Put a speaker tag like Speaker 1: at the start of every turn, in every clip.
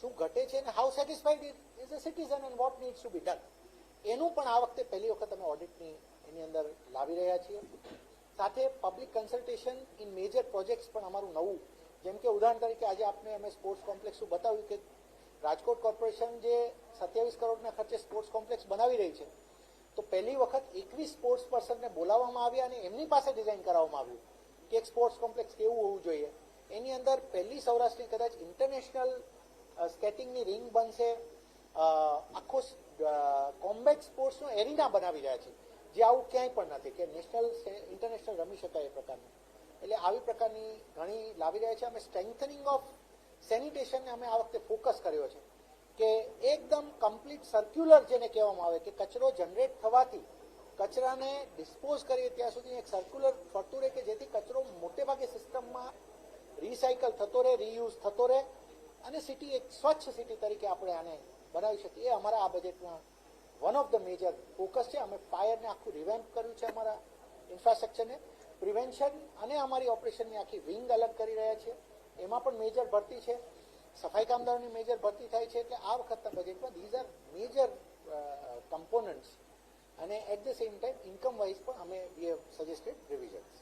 Speaker 1: શું ઘટે છે અને how satisfied is a citizen and what needs to be done એનું પણ આ વખતે પહેલી વખત અમે ઓડિટની એની અંદર લાવી રહ્યા છીએ. સાથે public consultation in major projects પણ અમારું નવું. જેમ કે ઉદાહરણ તરીકે આજે આપણે અમે સ્પોર્ટ્સ કોમ્પ્લેક્સ બતાવ્યું કે રાજકોટ કોર્પોરેશન જે સત્યાવીસ કરોડના ખર્ચે સ્પોર્ટ્સ કોમ્પ્લેક્સ બનાવી રહી છે. તો પહેલી વખત એકવીસ સ્પોર્ટ્સ પર્સનને બોલાવવામાં આવ્યા અને એમની પાસે ડિઝાઇન કરાવવામાં આવ્યું કે એક સ્પોર્ટ્સ કોમ્પ્લેક્સ કેવું હોવું જોઈએ. એની અંદર પહેલી સૌરાષ્ટ્રની કદાચ ઇન્ટરનેશનલ સ્કેટિંગની રિંગ બનશે. આખો કોમ્બેટ સ્પોર્ટ્સનો એરિના બનાવી રહ્યા છે. જે આવું ક્યાંય પણ નથી, કે નેશનલ ઇન્ટરનેશનલ રમી શકાય એ પ્રકારનું. એટલે આવી પ્રકારની ઘણી લાવી રહ્યા છે. અમે સ્ટ્રેન્થનિંગ ઓફ સેનિટેશનને અમે આ વખતે ફોકસ કર્યો છે. કે એકદમ કમ્પ્લીટ સર્ક્યુલર જેને કહેવામાં આવે, કે કચરો જનરેટ થવાથી કચરાને ડિસ્પોઝ કરીએ ત્યાં સુધી એક સર્ક્યુલર ફરતું રહે કે જેથી કચરો મોટે ભાગે સિસ્ટમમાં રિસાયકલ થતો રહે રીયુઝ થતો રહે. અને સિટી એક સ્વચ્છ સિટી તરીકે આપણે આને બનાવી શકીએ. એ અમારા આ બજેટમાં one of the major focus છે. અમે ફાયરને આખું રિવેમ્પ કર્યું છે અમારા ઇન્ફ્રાસ્ટ્રક્ચરને પ્રિવેન્શન અને અમારી ઓપરેશનની આખી વિંગ અલગ કરી રહ્યા છે. એમાં પણ મેજર ભરતી છે. સફાઈ કામદારોની મેજર ભરતી થાય છે. એટલે આ વખતના બજેટમાં ધીઝ આર મેજર કમ્પોનન્ટ્સ અને at the same time income wise પણ અમે વી હેવ સજેસ્ટેડ રિવિઝન્સ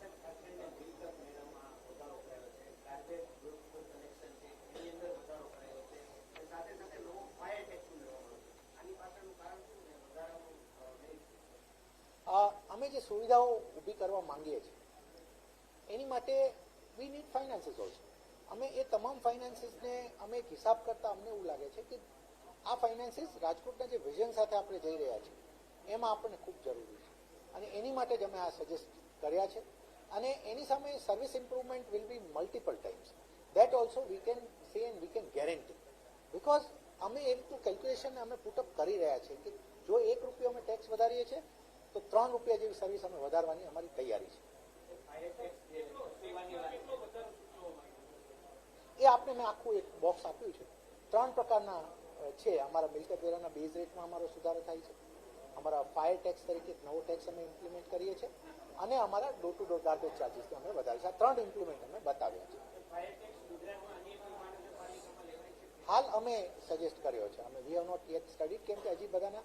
Speaker 1: અમે જે સુવિધાઓ ઊભી કરવા માંગીએ છીએ, એની માટે વી નીડ ફાઇનાન્સીસ ઓલ્સો અમે એ તમામ ફાઇનાન્સીસને અમે એક હિસાબ કરતા અમને એવું લાગે છે કે આ ફાઇનાન્સીસ રાજકોટના જે વિઝન સાથે આપણે જઈ રહ્યા છીએ, એમાં આપણને ખૂબ જરૂરી છે. અને એની માટે જ અમે આ સજેસ્ટ કર્યા છે. અને એની સામે service improvement will be multiple times that also we can say and we can guarantee because અમે એ રીતનું કેલ્ક્યુલેશન અમે પુટઅપ કરી રહ્યા છીએ કે જો એક રૂપિયો અમે ટેક્સ વધારીએ છીએ તો ત્રણ રૂપિયા જેવી સર્વિસ અમે વધારવાની અમારી તૈયારી છે. એ આપને મેં આખું એક બોક્સ આપ્યું છે. ત્રણ પ્રકારના છે અમારા મિલકત વેરાના બેઝ રેટમાં અમારો સુધારો થાય છે. અમારા ફાયર ટેક્સ તરીકે નવો ટેક્સ અમે ઇમ્પ્લિમેન્ટ કરીએ છીએ. અને અમારા door to door garbage charges અમે વધારે છે આ ત્રણ ઇમ્પ્લિમેન્ટ અમે બતાવ્યા છે. હાલ અમે સજેસ્ટ કર્યો છે. અમે we have not yet study કેમ કે હજી બધાના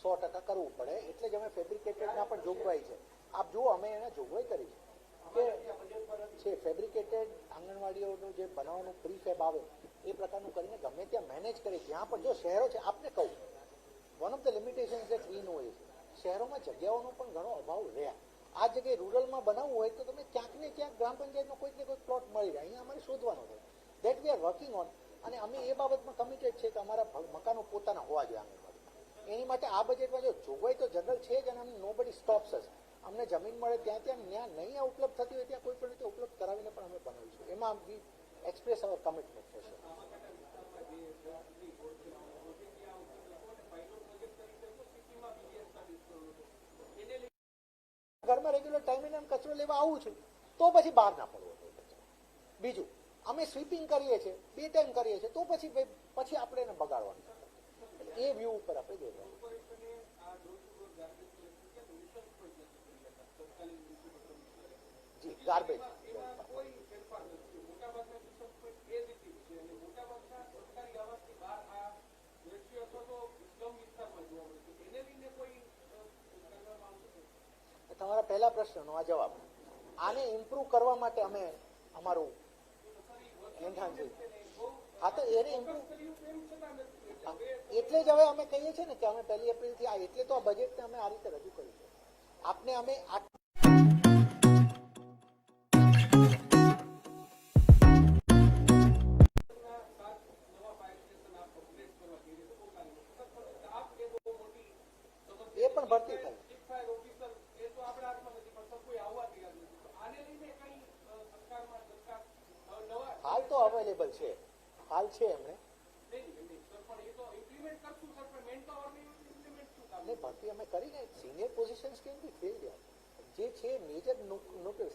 Speaker 1: સો ટકા કરવું પડે, એટલે જ અમે ફેબ્રિકેટેડના પણ જોગવાઈ છે. આપ જુઓ, અમે એને જોગવાઈ કરી છે. કે છે ફેબ્રિકેટેડ આંગણવાડીઓનું જે બનાવવાનું પ્રી ફેબ આવે, એ પ્રકારનું કરીને ગમે ત્યાં મેનેજ કરે જ્યાં પણ જો શહેરો છે, આપને કહું વન ઓફ ધ લિમિટેશન એ વી નો ઇઝ શહેરોમાં જગ્યાઓનો પણ ઘણો અભાવ રહ્યા. આ જગ્યાએ રૂરલમાં બનાવવું હોય તો તમે ક્યાંક ને ક્યાંક ગ્રામ પંચાયતનો કોઈક ને કોઈક પ્લોટ મળી જાય અહીંયા અમારે શોધવાનો છે. That we are working on અને અમે એ બાબતમાં કમિટેડ છે કે અમારા મકાનો પોતાના હોવા જોઈએ. આંગણવાડીમાં એની માટે આ બજેટમાં જો જોગવાઈ તો જનરલ છે જ અને નો બડી સ્ટોપ્સ અસ અમને જમીન મળે ત્યાં ત્યાં ત્યાં નહીં ઉપલબ્ધ થતી હોય ત્યાં કોઈ પણ રીતે ઉપલબ્ધ કરાવીને પણ અમે બનાવીશું. એમાં વી એક્સપ્રેસ અવર કમિટમેન્ટ થશે ઘરમાં રેગ્યુલર ટાઈમે એમ કચરો લેવા આવું છું, તો પછી બહાર ના પડવો. બીજું, અમે સ્વીપિંગ કરીએ છીએ, બે ટાઈમ કરીએ છીએ, તો પછી પછી આપણે એને બગાડવાનું. ઉપર આપણે જોવાનું જી ગાર્બેજ તમારા પહેલા પ્રશ્નનો આ જવાબ. આને ઇમ્પ્રૂવ કરવા માટે અમે અમારું enhancing. હા તો એને એટલે જ હવે અમે કહીએ છીએ ને કે અમે પહેલી એપ્રિલથી આ એટલે તો આ બજેટને અમે આ રીતે રજૂ કર્યું છે. આપને અમે હાલ છે એમણે અને ભરતી અમે કરીને સિનિયર પોઝિશન્સ કેમ બી ગયા? જે છે મેજર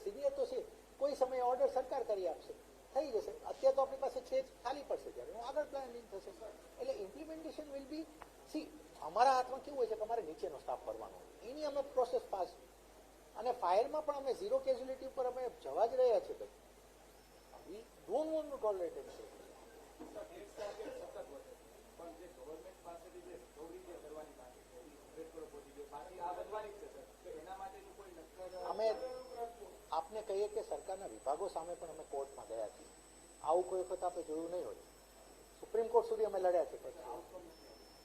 Speaker 1: સિનિયર તો છે, કોઈ સમયે ઓર્ડર સરકાર કરી આપશે. થઈ જશે. અત્યારે તો આપણી પાસે છે જ, ખાલી પડશે ત્યારે એનું આગળ પ્લાનિંગ થશે. એટલે ઇમ્પ્લિમેન્ટેશન વિલ બી સી અમારા હાથમાં કેવું હોય છે કે અમારે નીચેનો સ્ટાફ કરવાનો એની અમે પ્રોસેસ પાસ અને ફાયરમાં પણ અમે ઝીરો કેઝ્યુલિટી ઉપર અમે જવા જ રહ્યા છીએ. ભાઈ we don't want to tolerate અમે આપને કહીએ કે સરકારના વિભાગો સામે પણ અમે કોર્ટમાં ગયા છીએ. આવું કોઈ વખત આપણે જોયું નહીં હોય. સુપ્રીમ કોર્ટ સુધી અમે લડ્યા છે હા,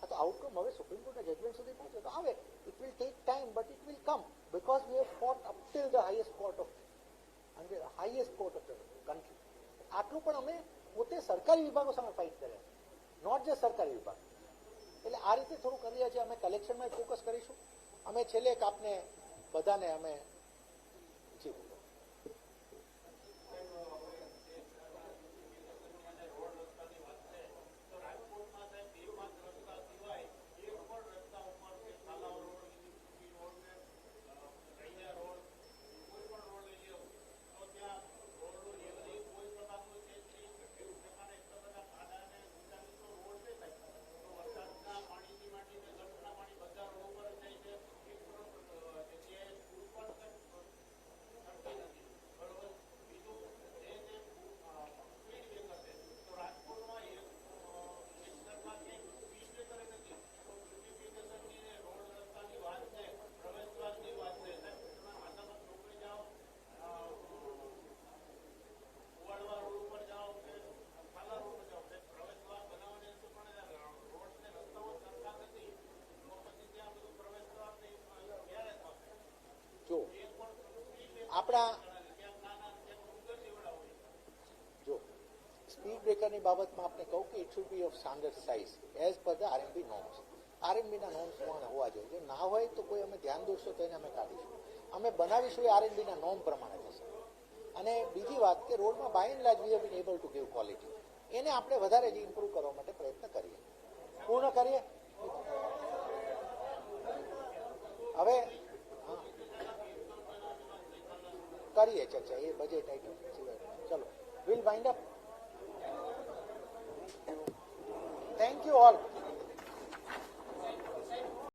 Speaker 1: તો આઉટકમ હવે સુપ્રીમ કોર્ટના જજમેન્ટ સુધી પહોંચે તો આવે it will take time but it will come because we have fought up till the highest court of highest court of the country આટલું પણ અમે પોતે સરકારી વિભાગો સામે ફાઇટ કરે. નોટ જસ્ટ સરકારી વિભાગ. એટલે આ રીતે થોડું કરી રહ્યા છીએ. અમે કલેક્શનમાં ફોકસ કરીશું. અમે છેલ્લે એક આપને બધાને અમે આપણા જો સ્પીડ બ્રેકરની બાબતમાં આપણે કહું કે it should be of standard size as per the RMB norms આરએમબીના norms પણ હોવા જોઈએ. જો ના હોય તો કોઈ અમે ધ્યાન દોરશો તો એને અમે કાઢીશું. અમે બનાવીશું એ આરએમબીના નોર્મ પ્રમાણે થશે. અને બીજી વાત કે રોડમાં by and large we have been able to give quality એને આપણે વધારે જ ઇમ્પ્રૂવ કરવા માટે પ્રયત્ન કરીએ. પૂર્ણ કરીએ? હવે હા કરીએ ચર્ચા એ બજેટ આઈટમ સિવાય. ચલો will wind up thank you all